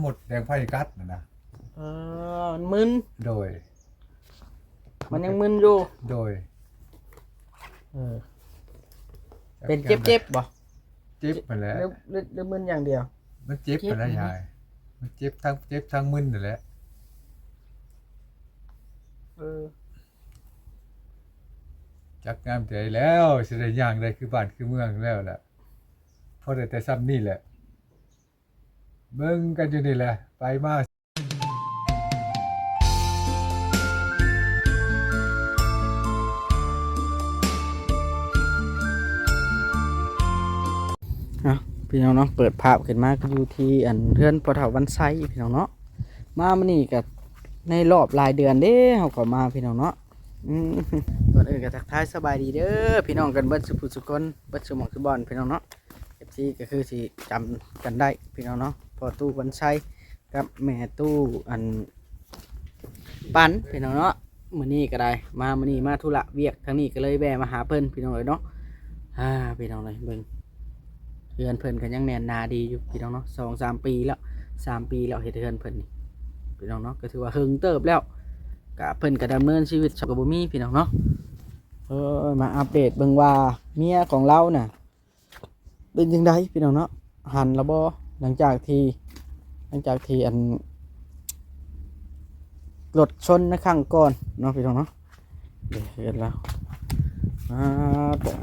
หมดแดงไฟกัดนะนะเออมันมึนโดย มันยังมึนอยู่โดยเออเป็นเจ็บเจ็บๆบ่เจ็บไปแล้วหรือหรือหรือมึนอย่างเดียว มันเจ็บไปแล้วยายมันเจ็บทั้งเจ็บทั้งมึนนั่นแหละเออจักงามใจแล้วสิได้ย่างได้คือบ้านคือเมืองแล้วแหละพอได้แต่ซ้ำนี่แหละ เบิ่งกันอยู่นี่แหละ ไปมาอะพี่น้องเนาะเปิดภาพขึ้นมาก็อยู่ที่อันเพื่อนปะเถาวันไซพี่น้องเนาะมามื้อนี้ก็ในรอบหลายเดือนเด้เฮาก็มาพี่น้องเนาะอืมก่อนอื่นก็ทักทายสบายดีเด้อพี่น้องกันเบิดสุภุสุคนเบิดสมองสุบอลพี่น้องเนาะ FC ก็คือสิจำกันได้พี่น้องเนาะพอตู้วันไซกับแม่ตู้อันปันพี่น้องเนาะมื้อนี้ก็ได้ มามื้อนี้มาธุระเวียกทางนี้ก็เลยแวะมาหาเพิ่นพี่น้องเอ้ยเนาะอ่าพี่น้องเลยเบิ่งเฮือนเพิ่นก็ยังแน่นหนาดีอยู่พี่น้องเนาะสองสามปีแล้วสามปีแล้วเฮ็ดเฮือนเพิ่นนี่พี่น้องเนาะก็ถือว่าเฮิงเติบแล้วก็เพิ่นก็ดำเนินชีวิตชาวกบ่มีพี่น้องเนาะเออมาอัปเดตเบิ่งว่าเมียของเราน่ะ เป็นจังไดพี่น้องเนาะหันแล้วบ่หลังจากที่หลังจากที่อันรถชนในครั้งก่อนเนาะพี่น้องเนาะเดี๋ยวเห็นแล้วอ่าเดี๋ยว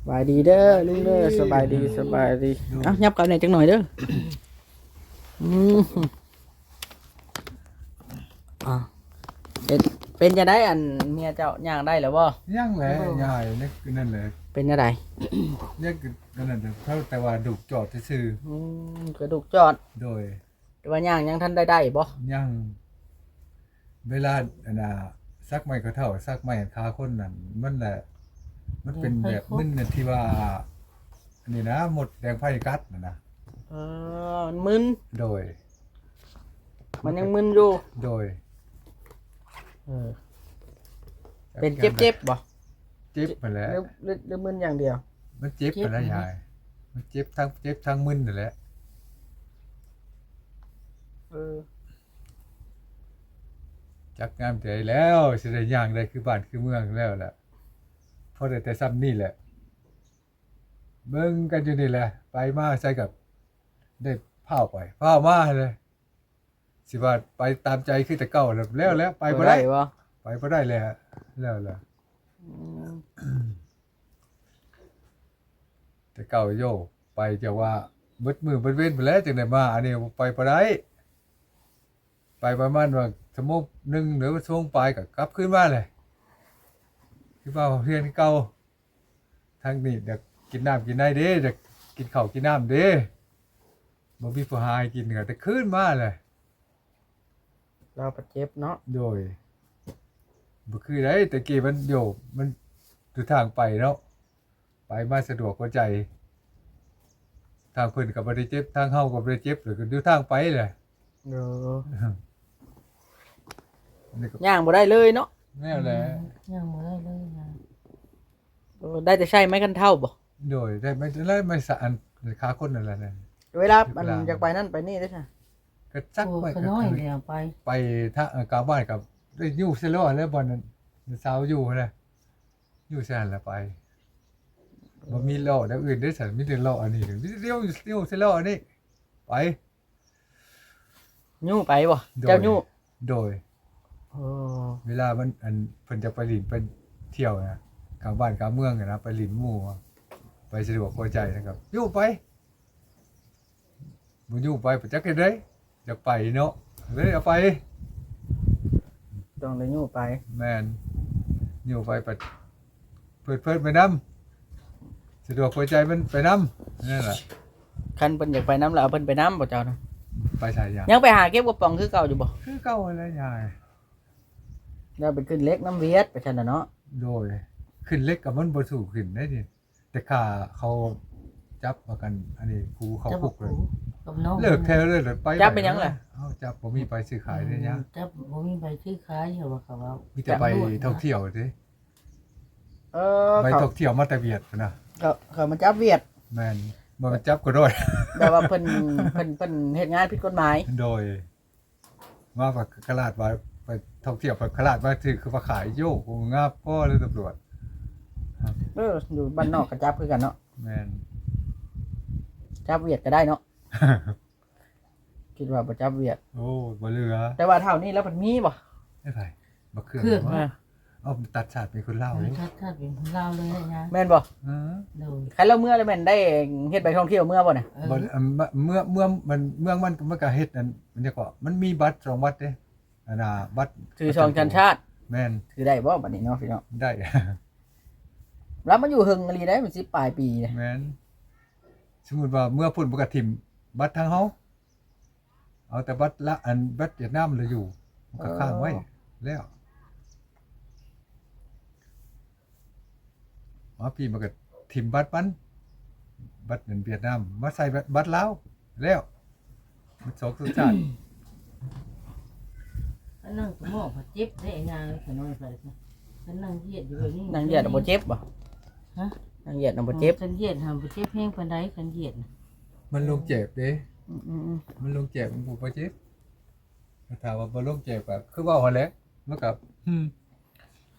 สบายดีเด้อลุงเด้อสบายดีสบายดีเอ้ายับกันหน่อยจังหน่อยเด้ออืมอะ เป็นเป็นจะได้อันเมียเจ้าย่างได้แล้วบ่ย่างแหละยายนี่คือนั่นแหละเป็นจะได้นี่คือนั่นแหละเท่าแต่ว่าดุจอดซื่ออืมกระดูกจอดๆโดยแต่ว่าย่างยังทันได้ได้บ่ย่างเวลาอันน่ะซักไม้ก็เท่าซักไม้คาคนนั่นมันแหละ มันเป็นแบบมึนน่ะที่ว่าอันนี้นะหมดแดงไฟกัดนะนะเออมันมึนโดย มันยังมึนอยู่โดย เออเป็นเจ็บเจ็บๆบ่เจ็บไปแล้หรือวหรือหรือมึนอย่างเดียว มันเจ็บไปแล้วยาย มันเจ็บทั้งเจ็บทั้งมึนนั่นแหละเออจักงามใจแล้วสิได้ย่างได้คือบ้านคือเมืองแล้วแหละพอได้แต่ซ้ำนี่แหละเบิ่งกันอยู่นี่แหละ ไปมาใส่กับ ได้เผาไปเผามาเลย สิว่าไปตามใจคือแต่เก่าแล้วแล้วแล้วไปบ่ได้บ่ไปบ่ได้แล้วแล้วแล้วอืมแต่เก่าโยไปจะว่าเบิดมือเบิดเว้นไปแล้วจังได๋มา อันนี้ไปบ่ได้ไปประมาณว่าชั่วโมงหนึงหรือว่าช่วงปลายก็กลับคืนมาเลยคือว่าเฮือนเก่าทางนี้เดี๋ยวกินน้ำกินได้เด้เดี๋ยวกินข้าวกินน้ำเด้บ่มีผู้หาให้กินก็แต่คืนมาเลย เราประเจ็บเนาะโดยบ่คือได้แต่กี้มันโยมันดูทางไปเนาะไปมาสะดวกกว่าใจ ทางเพิ่นก็บ่ได้เจ็บทางเฮาก็บ่ได้เจ็บเลยก็ดูทางไปแหละเออนี่ก็ย่างบ่ได้เลยเนาะแนวแหละยังไม่ได้เลยนะเออได้แต่ใช้ไม้กันเท่าบ่โดยได้ไม่ได้ไม่สะอันขาคนนั่นแหละนั่นเวลามันเวลาอยากไปนั่นไปนี่ได้ใช่ ก็จักโอ้ไปขน้อยเดียวไป ไปทางเอ่อกลางบ้านกับได้อยู่เซโลแล้วบ่นั้นเช้าอยู่นะอยู่ซั่นละไปบ่มีล้อแล้วอื่นได้สันมีแต่ล้ออันนี้มีแต่เดียวเดียวเซโลอันนี้ไป ยู่ไปบ่โดย เจ้ายู่โดยเออเวลามันอันเพิ่นจะไปหลินไปเที่ยวนะกลางบ้านกลางเมืองอะนะไปหลินหมู่อะไปสะดวกพอใจนะครับอยู่ไปบ่อยู่ไปบ่จักเฮ็ดได้ อยากไปเนาะเลยเอาไป ต้องได้ยู่ไปแม่นอยู่ไปไปเพิ่นเพิ่นไปนํสะดวกพอใจมันไปนํนั่นแหละคันเพิ่นอยากไปน้ำแล้วเอาเพิ่นไปน้ำบ่เจ้านะไปสายยางยังไปหาเก็บกระป๋องคือเก่าอยู่บ่คือเก่าแล้วยายแล้วไปขึ้นเล็กน้ำเวียดไปซั่นน่ะเนาะโดย ขึ้นเล็กกับมันบ่สู้ขึ้นได้ดิแต่ข้าเขาจับมากัน อันนี้ครูเขาจะบคุอกกเลย กับน้องเลิกแท้เลยเหรอไปจับเป็นหยังล่ะ เอ้าจับผมมีไปซื้อขายได้ยังจับผมมีใบชื่อคล้ายอยู่ว่าเขาว่ามีแต่ไปท่องเที่ยวดิเออไปเขาท่องเที่ยวมาแต่เวียดนะเขาเขามาจับเวียดแม่นบ่มันจับก็โดยแบบว่าเพิ่นเพิ่นเพิ่นเฮ็ดงานผิดกฎหมาย โดยว่าว่าขลาดว่าไปท่องเที่ยวไปขลาดว่าถือคือว่าขายโยกงาบก็เลยตำรวจเอออยู่บ้านนอกก็จับคือกันเนาะแม่นจับเวียดก็ได้เนาะ คิดว่าบ่จับเวียด โอ้บ่เหลือแต่ว่าเท่านี้แล้วมันมีบ่ไม่ไผบ่เครื่องเครื่องว่าอ่าเอาตัดชาติเป็นคนเล่าเลยชัดชัดเป็นของเราเลยนะแม่นบ่เออโดยใครเราเมื่อแล้วแม่นได้เฮ็ดใบท่องเที่ยวเมื่อบ่น่ะเออบ่อันเมื่อเมื่อมันเมืองมันมันก็เฮ็ดนั่นมันจะก็มันมีบัตรสองบัตรเด้อันน่ะบัตรถือชองชันชาติแม่นถือได้บ่บัดนี้เนาะพี่น้องได้ แล้วมันอยู่หึงอหลีได้มันสิปลายปีเลยแม่นสมมุติว่าเมื่อพุ่นบ่ก็ทิม บัตรทางเฮาเอาแต่บัตรละอันบัตรเวียดนามเหลยอยู่มันก็ค้างไว้แล้วมาพี่มันก็ทิมบัตรมันบัตรเงินเวียดนามมาใส่บัตรบัตรลาวแล้วมันสองสัญชาติอันนั่งสมองผัดเจ็บได้งานขนอยไปซะฉันนั่งเหยียดอยู่แบบนี้นางเหยียดน่ะบ่เจ็บบ่ฮะนางเหยียดน่ะบ่เจ็บฉันเหยียดทำบ่เจ็บแห้งปานใดฉันเหยียดน่ะ มันลงเจ็บเด้อืมๆมันลงเจ็บมันบ่บ่เจ็บถ้าถามว่าบ่ลงเจ็บก็คือเว่าหั่นแหละมันก็อืม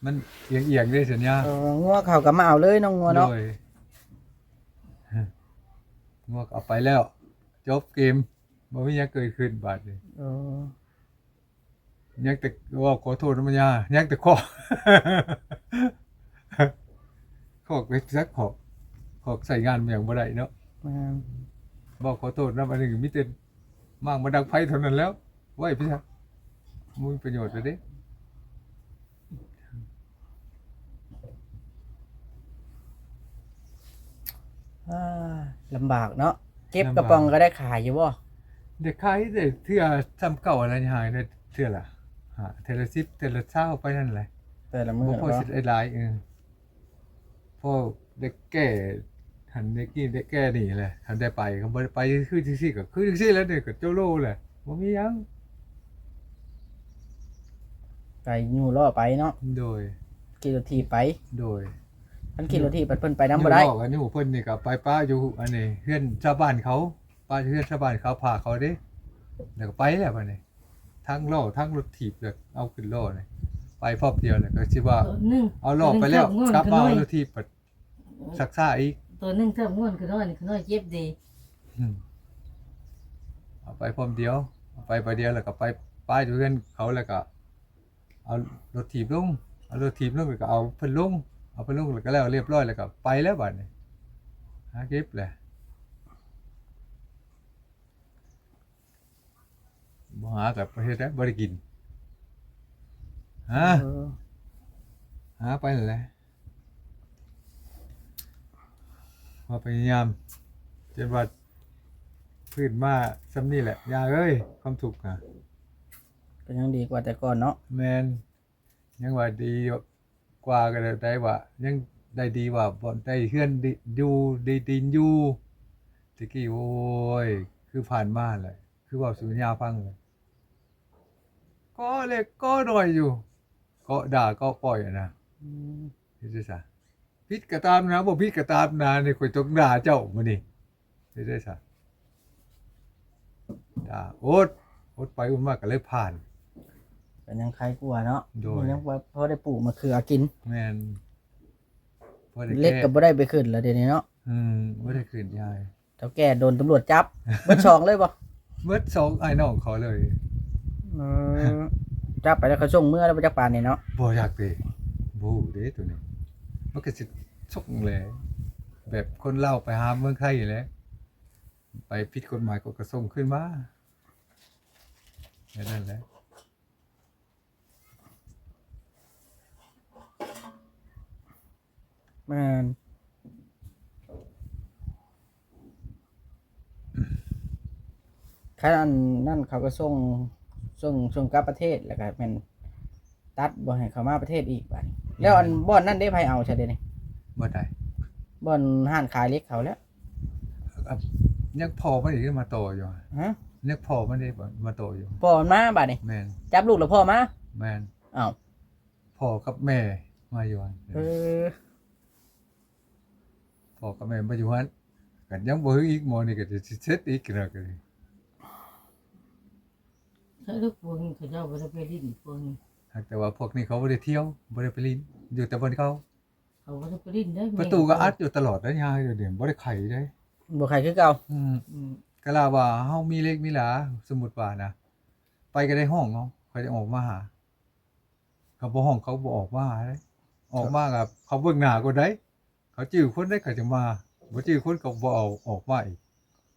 มันเอียงๆเด้สัญญาๆเอองัวเขาก็มาเอาเลยน้องงัวเนาะโดยงัวก็เอาไปแล้ว จบเกมบ่มีหยังเกิดขึ้นบาดนี้เออยังแต่ว่าขอโทษนะมันยายังแต่ข้อขอกไปสักขอกขอกใส่งานมันอย่างบ่ได้เนาะแม่น บอกขอโทษนะมันนึงมีแต่มากมาดังไฟเท่านั้นแล้วไว้พี่ซักมุ้ยประโยชน์เลยเด้อ่าลำบากเนาะเก็บกระป๋องก็ได้ขายอยู่บ่เด็กขายเด็กเทื่อทำเก่าอะไรนี่หายได้เทื่อละหาเทอละสิบเทอละเช้าไปนั่นแหละแต่ละมื้บ่อพอเนาะสิได้หลายเออพอเด็กแก่ หันเด็กกินเด็กแก่นี่แหละหันได้ไปเขาบ่ได้ไปคือจังซี่ก็คือจังซี่แล้วเด็กก็โจโลแหละบ่มีหยังไปอยู่ล่อไปเนาะโดยขี่รถถีบไป โดยมันขี่รถถีบไปเพิ่นไปนำบ่ได้อยู่บอกอันนี้เพิ่นนี่ก็ไปป้าอยู่อันนี้เพื่อนชาวบ้านเขาป้าเพื่อนชาวบ้านเขาพาเขาเด้แล้วก็ไปแล้วบัดนี้ทั้งล่อทั้งรถถีบเลยเอาขึ้นล่อเลยไปพอบเดียวเลยก็สิว่าตัวหนึงเอาล่อไปแล้วตัวหนึ่งกลับมาขน้อยเอารถถีบปัดซักซ่าอีก ตัวหนึงเท่าง่วนขน้อยนี่ขน้อยเจ็บดีอืมเอาไปพร้อมเดียวเอาไปไปเดียวแล้วก็ไปป้ายอยู่เพื่อนเขาแล้วก็เอารถถีบลงเอารถถีบลงแล้วก็เอาเพิ่นลงเอาเพิ่นลงแล้วก็แล้วเรียบร้อยแล้วก็ไปแล้วบัดนี้หาเก็บแหละบ่หากับประเทศได้บ่ได้กินฮะเออหาไปนั่นแหละ มาพยายามจนว่าพื้นมาซ้ำนี่แหละยาเอ้ยความถูกข์อะก็ยังดีกว่าแต่ก่อนเนาะแมนยังว่าดีกว่าก็ได้ว่า ยังได้ดีว่าบ่ได้เฮือนดีอยู่ดีดินอยู่ตะกี้โอ้ยคือผ่านมาเลยคือเว่าสุญญาฟังเลยก็เล็กก็หน่อยอยู่ ก็ด่าก็ปล่อยอะนะอืมเฮ็ดได้ซะ พิษก็ตามนะบ่พิษก็ตามนะนี่ข่อยต้องด่าเจ้ามื้อนี้เฮ็ดได้ซะด่าโอดโอดไปอุ่นมากก็เลยผ่านก็ยังใครกลัวเนาะโดย ยังว่าพอได้ปลูกมะเขือกิน แม่นพอได้เล็กแก้ก็บ่ได้ไปขึ้นแล้วเดี๋ยวนี้เนาะอืมบ่ได้คืนยาย เท่าแก่โดนตำรวจจับ เบิดสองเลยบ่เบิดสองไอ้น้องเขาเลยเออจับไปแล้วเขาส่งเมื่อแล้วบ่จักปานนี่เนาะบ่อยากไปบ่เด้ตัวนี้ มันก็สิส่งแหละแบบคนเล่าวไปหาเมืองไทยแหละไปผิดกฎหมายก็กระส่งขึ้นมาแค่นั้นแหละแม่นคันอันนั่นเขาก็ส่งส่งส่งกลับประเทศแล้วก็แม่นตัดบ่ให้เขามาประเทศอีกบัดนี้ แล้วอันบ่อนนั่นได้ไผเอาใช่เด้นี่บ่ได้บ่อนห้านขายเล็กเขาแล้วอะยังพอมันอีกมาโตอยู่ฮะยังพอมันได้มาโตอยู่พ่อมันมาบัดนี้แม่นจับลูกแล้วพ่อมาแม่นอ้าวพ่อกับแม่มาอยู่หั่นเออพ่อกับแม่มาอยู่หั่นกันยังบ่ฮึกอีกหมอนี่ก็จะสิเสร็จอีกแล้วก็เลยใช้ลูกพวงเขาเจ้าบ่ได้ไปดิ้นพวง แต่ว่าพวกนี้เขาบ่ได้เที่ยวบ่ได้ไปลินอยู่แต่บนเขาเขาบ่ได้ไปดิ้นได้ประตูก็อัดอยู่ตลอดนะยายเดี๋ยวเดี๋ยวบ่ได้ไขได้บ่ใครคือเก่าอืมอืมก็ลาว่าเฮามีเล็กมีหลาสมมุติว่านะไปก็ได้ห้องเนาะเขาจะออกมาหาเขาบ่ห้องเขาบ่ออกมาหาเลยออกมากับเขาเบิ่งหน้าก็ได้ เขาจื้อคนได้เขาจะมาบ่จื้อคนก็บ่เอาออกมาอีก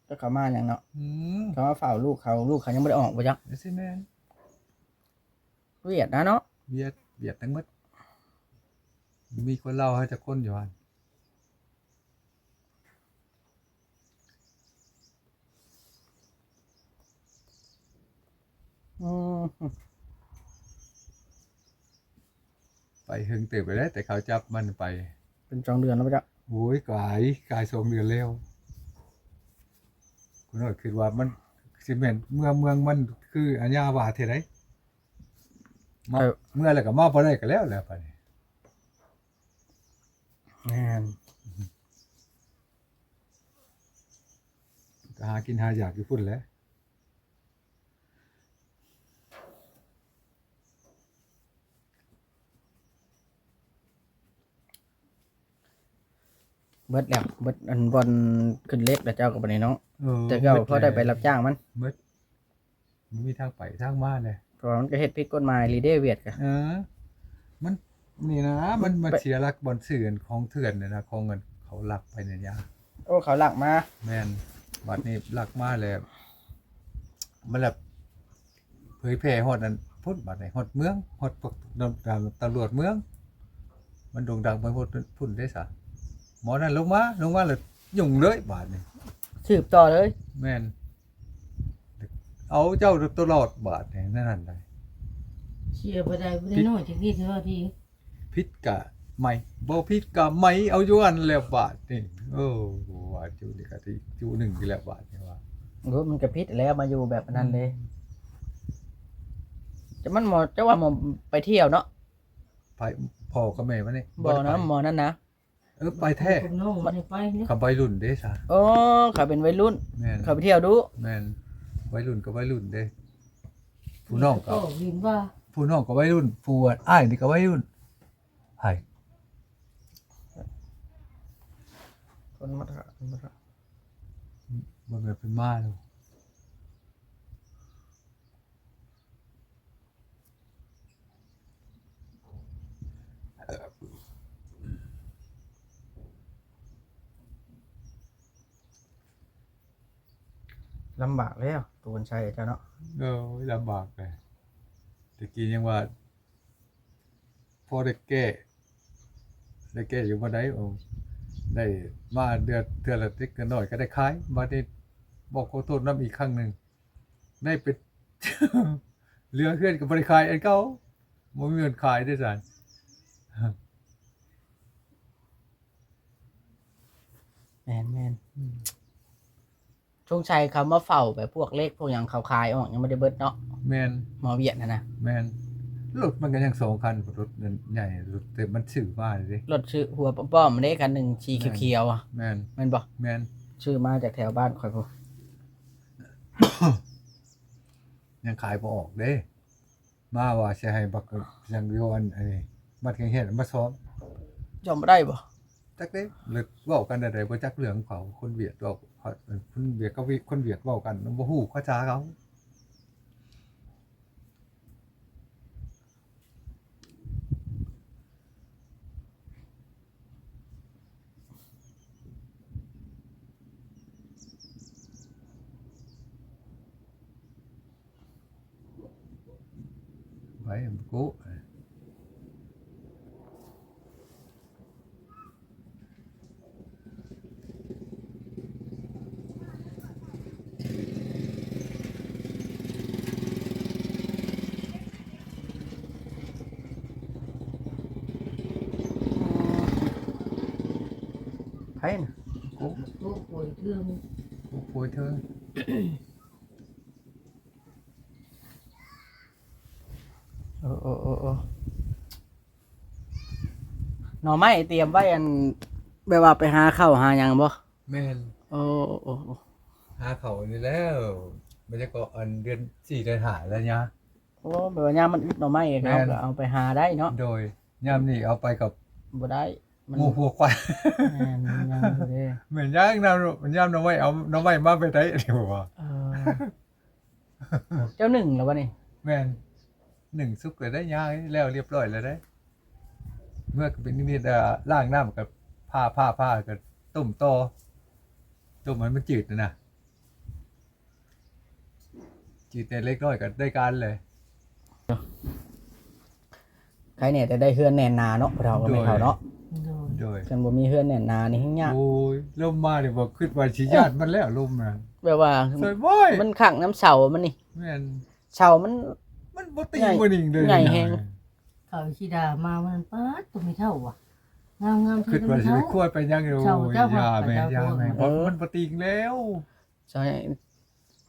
ก็เขามาหยังเนาะอืมเขามาเฝ้าลูกเขาลูกเขายังบ่ได้ออกบ่จักนี่สิแม่น เวียดนะเนาะเบียดเบียดทั้งหมดมีคนเล่าให้จักคนอยู่หั่นอืมไปหึงเติบไปแล้วแต่เขาจับมันไป เป็นจองเดือนแล้วบ่จักโอ้ยกายกายสองเดือนแล้วคุณน้อยคิดว่ามันสิแม่นเมืองเมืองมันคืออัญญาว่าเท่าได มาเมื่อแล้วก็มาบ่ได้ก็แล้วแหละบัดนี้แม่นก็หากินหาอยากอยู่พุ่นแหล้วเบิดแล้วเบิดอันบอลขึ้นเล็กแล้วเจ้าก็บ่ได้เนาะเออแต่เก่าพอได้ไปรับจ้างมัน เบิดมันมีทางไปทางมาเลย เพราะว่ามันก็เฮ็ดผิดกฎหมายลีเดเวียดก็เออ มันนี่นะ มันมันไปเสียหลักบอนเสื่อนของเถื่อนเนี่ยนะของเงินเขาหลักไปเนี่ยยาโอ้เขาหลักมาแม่นบัดนี้หลักมาเลยมันแบบเผยแพร่ฮอดนั้นพุ่นบัดนี้ฮอดเมืองฮอดพวกตำรวจเมือง มันโด่งดังไปพุ่นพุ่นได้ซะหมอนั้นลงมาลงมาแล้วยุ่งเลยบาดนี้สืบต่อเลย แม่น เอาเจ้าตลอดบาดนี่นั่นนั่นได้เชียร์บ่ได้บ่ได้น้อยจักนิดเท่าทีพิษกะไม่บ่พิษกะไม่เอาอยู่อันแล้วบาทนี่โอ้ว่าจูนี่กะที่จูหนึ่งที่แล้วบาทนี่ว่าโอ้มันก็ผิดแล้วมาอยู่แบบนั้นเลยจะมันหมอจะว่าหมอไปเที่ยวเนาะไปพ่อกับแม่มันนี่บ่นะหมอนั่นนะเออไปแท้ผมน้องบ่ได้ไปเนี่ยกับวัยรุ่นเด้ซะโอ้เขาเป็นวัยรุ่นแม่นเขาไปเที่ยวดูแม่น วัยรุ่นกับวัยรุ่นเด้ผู้น้องกับก็วินว่าผู้น้องกับวัยรุ่นผู้อ้ายนี่กับวัยรุ่นไผคนมาถามคนมาถามบ่แม่นเป็นมาแล้วลำบากแล้ว ตัวคนใช้เจ้าเนาะเออลำบากเลยตะกี้ยังว่าพอได้แก้ได้แก้อยู่บ่ได้โอ้ได้มาเดือนเดือนละติกน้อยก็ได้ขายบัดนี้บอกขอโทษนํอีกครั้งหนึงได้เป็นเหลือเพื่อนก็บ่ได้ขายอันเก่าบ่มีเงินขายได้ซั่นแมนแมน ช่วงชัยเขามาเฝ้าแบบพวกเลขพวกอย่างเขาขายออกยังไม่ได้เบิดเนาะแม่นหมอเวียดนะนะแม่นรถมันก็ยังสองคันรถใหญ่รถแต่มันซื้อมาเลยเด้รถชื่อหัวป้อมๆมันได้คันหนึ่งชีเขียวๆอะแม่นแมันบอกแม่นชื่อมาจากแถวบ้านคอยพูยังขายบ่ออกเด้ มาว่าสิให้บักยังโยนไอ้บัดแข่งเฮ็ดมาซ้อมจำไม่ได้บ่จักเด้เลิกเว้ากันได้บ่จักเรื่องเขาคนเวียดเว้าเขา คนเวียดก็วิคนเวียดเว้ากันบ่ฮู้ภาษาเขาไว้กู ไพ่นะ กู ตัว ป่วยเรื่องกูป่วยเธอ โอ้โอ้โอ้โอ้หน่อไม้เตรียมไว้อันแบบว่าไปหาข้าวหาหยังบ่แม่นโอ้โอ้โอ้หาเขานี่แล้วมันจะก็อันเดือนสี่เดือนหาแล้วเนี่ย โอ้แบบว่ายามมันอึดหน่อไม้แม่เขาน ก็เอาไปหาได้เนาะโดยย่ามนี่เอาไปกับบ่ได้ มันหมูพวกควายแม่นมันยามอยู่เด้เหมือนย่างน้ำมันย่ามน้ำไม้เอาน้ำไม้มาไปได้เดี๋ยวว่าเออเจ้าหนึ่งแล้ววะนี่แม่นหนึ่งซุกเลยได้ย่างแล้วเรียบร้อยแล้วได้ เมื่อเป็นนิดๆอะล่างน้ำกับผ้าผ้าผ้ากับต้มต่อต้มมันมันจืดนะนะจืดแต่เล็กน้อยก็ได้การเลย ใครเนี่ยแต่ได้เฮือนแน่นหนาเนาะเราก็ไม่เขาเนาะ โดนโดยกันบ่มีเฮือนแน่นหนานี่ทั้งยากโอ้ยลมมาเนี่ยบอกขึ้นว่าชิญาติมันแล้วลมนะแบบว่าสวยบ่อยมันขังน้ำเสามันนี่แม่นเสามัน มันบ่ตีใหญ่บ่นิ่งเลยใหญ่แฮงเขาชิดามามันป๊าดตัวไม่เท่าว่ะงามงามขึ้นว่าสิไปคั่วไปยังอยู่เจ้าเจ้าอย่าแม่เจ้าอย่าแม่เจ้าเพราะมันบ่ติงแล้วใช่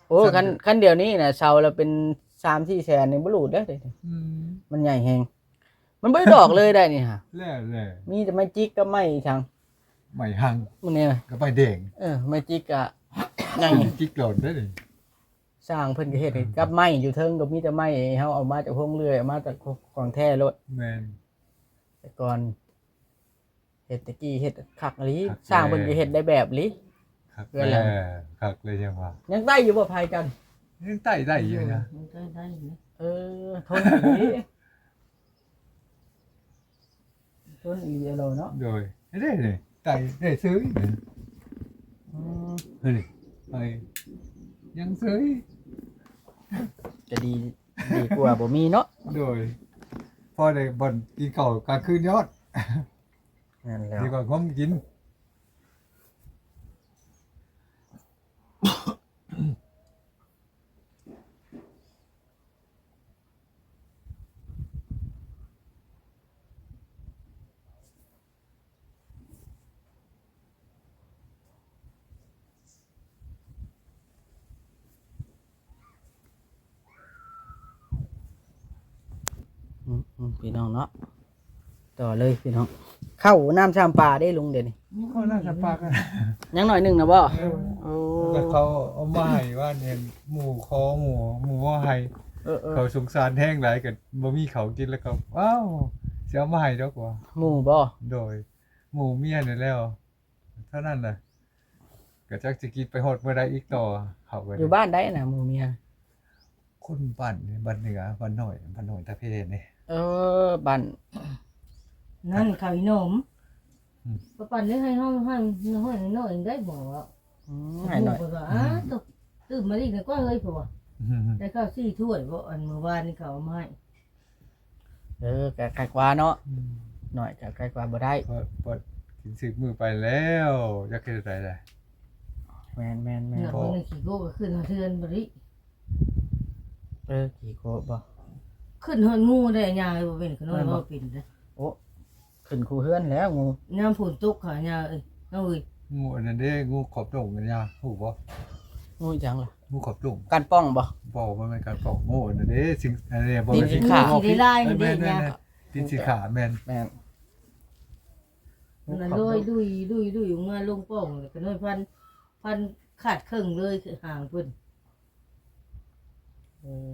โอ้คันคันเดียวนี้น่ะเสาเราเป็น3-4แสนนี่บ่รู้เด้อเด้อืมมันใหญ่แฮง มันบ่ได้ดอกเลยได้นี่ฮะแล้วแหละมีแต่ไม้จิกกับไม้ชังใหม่หังมันเนี่ยก็ไปแดงเออไม้จิกอะใหญ่จิกหลอนได้อนี่สร้างเพิ่นก็เฮ็ดให้กับไม้อยู่เทิงก็มีแต่ไม้เฮาเอามาจากโรงเรือยเอามาจากของแท้รถแม่นแต่ก่อนเฮ็ดแตะกี้เฮ็ดคักอีหลีคักสร้างเพิ่นก็เฮ็ดได้แบบอีหลีคักเพื่อนแล้แหละคักเลยจังว่ายังได้อยู่บ่ภัยกันยังไต่ได้อยู่นะมันได้ได้นะเออทนอีหลีทนอีหลีเอาเนาะโดย ได้นี่ไต่ได้ซื้อนี่อืมเฮ้ยไปยังซื้อก็ดีดีกว่าบ่มีเนาะโดยพอได้บ่อนกินข้าวกลางคืนยอดนั่นแหล้วดีกว่างมกิน อืมอืม พี่น้องเนาะต่อเลยพี่น้อง เข้าน้ำชามปลาได้ลุงเดี๋ยวนี้เขาน่าจะปากกันยังหน่อยหนึงนะบ่โอ้แล้วเขาเอามาให้ว่าเนี่ยหมูคอหมูหมูว่าให้เออเออเขาสงสารแห้งหลายกันบ่มีเขากินแล้วก็ว้าวเสียมาให้ดอกว่า หมู่บ่โดย หมูเมียนี่แล้ว เท่านั้นน่ะก็จักจะกินไปหดเมื่อใดอีกต่อเขาก็อยู่บ้านได้นะหมู่เมียคนบ้านนี่บ้านเหนือบ้านหน่อยบ้านหน่อยตะเพนนี่ เออบ้านนั่นเขาอีนมอืมปปั่นได้ให้ห้องให้ห้องน้อยได้บ่ว่าอืมให้หน่อยบอกว่าอ้าตกตื่นมาดิก็เฮ้ยผัวได้ข้าวสี่ถ้วยบ่อันเมื่อวานนี่เขาเอามาให้เออไกไกลกว่าเนาะหน่อยก็ไกลกว่าบ่ได้พอพอกินสิบมือไปแล้วจะเกิดอะไรเลยแม่นแม่นแม่นเนี่ยมันขี่โก้ก็ขึ้นเทือนบริเออกี่โคบ่ ขึ้นเฮือนงูได้ยายบ่เป็นขน้อยบ่เป็นเด้ขึ้นคูเฮือนแล้วงูยามฝนตกค่ะยาเอ้ยเอาเอ้ยงูอันนั้นเด้งูขอบดงกันยาหูบ่งูจังล่ะงูขอบดงการป้องบ่บอกว่ามันการปอกงูอันนั้นเด้สิ่งอันนี้บอกดินสีขาวขี่ได้ลายแม่นี่นเด้แม่นยาแม่นดินสีขาแม่นแม่นมันลอยดุยดุยดุยมาลงป้องขน้อยพันพันขาดครึ่งเลยคือห่างเพิ่นเออ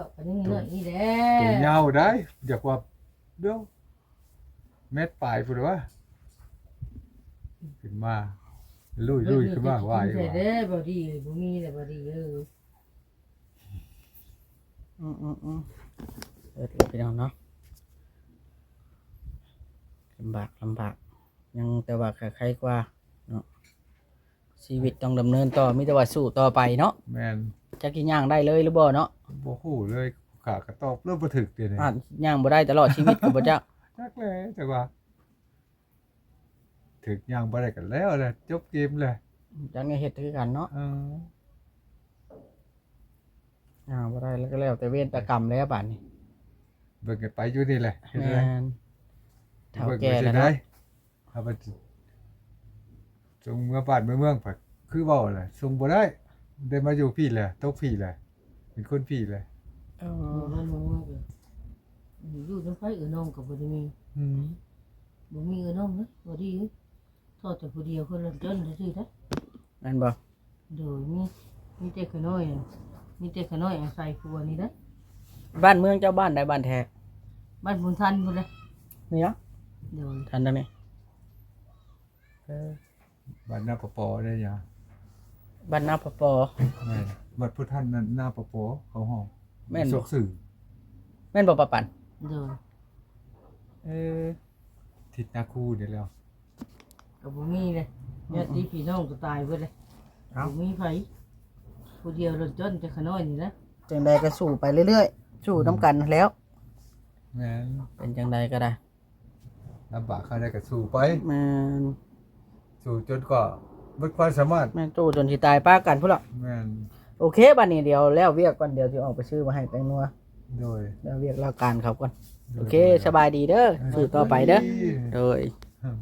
เขาอันนี้เนาะนี่แหละตัวยาวได้อยากว่าเดี๋ยวเม็ดปลายพุ่นว่าขึ้นมาลุยลุยขึ้นมาว่ายใส่ว่าเด้บ่ดีบ่มีแต่บ่ดีเอออืมอืมอืมเออพี่น้องเนาะลำบากลำบาก ยังแต่ว่าใครๆกว่าเนาะ ชีวิตต้องดำเนินต่อมีแต่ว่าสู้ต่อไปเนาะแม่นจักกินย่างได้เลยหรือบ่เนาะบ่ฮู้เลยขากระตอบเริ่มบ่ถึกเด้นี่อาจย่างบ่ได้ตลอดชีวิตก็บ่จักจักเลยจักว่าถึกย่างบ่ได้กันแล้วแหละจบเกมเลยจักไงเฮ็ดคือกันเนาะเออย่างบ่ได้แล้วก็แล้วแต่เวรแต่กรรมแล้วบัดนี้เบิ่งกันไปอยู่นี่แหละเฮ็ดแม่ไรนเฒ่าเบิ่งแก่ไปแล้วได้เนาะเอาไปส่งเมื่อบ้านเมื่อเมืองผักคือเว้าแหละส่งบ่ได้ ได้มาอยู่พี่แหละตกพี่แหละเป็นคนพี่แหละเอเอออมันมองเลยอยู่น้ำไฟเออน้องกับบ่ได้มีอืมบ่มีเออน้องเด้บ่ดีทอดแต่ผู้เดียวคนละจนซื่อๆนะนั่นบ่โดยมีมีแต่ขน้อยน่ะมีแต่ขน้อยอาศัยครัวนี่นะบ้านเมืองเจ้าบ้านใดบ้านแท้บ้านบุญทันพุ่นเลยนี่เนาะโดยทันได้ไหม บ้านหน้าปะปอได้ยังบ้านนาปะปอ แม่นบัดพุทท่านนั้นหน้าปะปอเขาห้องแม่นบ่ สกสื่อแม่นบ่ปะปันโดยเออทิศนาคูเดี๋ยวแล้วก็บ่มีเลยญาติพี่น้องก็ตายเบิดเลยเอ้าบ่มีไผผู้เดียวรถจนแต่ขน้อยนี่นะจังใดก็สู้ไปเรื่อยๆสู้น้ำกันแล้ว แม่นเป็นจังใดก็ได้ลำบากเขาได้ก็สู้ไปแม่น สู้จนก็หมดความสามารถแม่นสู้จนสิตายป้ากันพุ่นละแม่นโอเคบัดนี้เดี๋ยวแล้วเวียกก่อนเดี๋ยวสิออกไปซื้อมาให้แตงนัวโดยแล้วเวียกแล้วการเขาก่อนโดยโอเคสบายดีเด้อสู้ต่อไปเด้อโดยอืม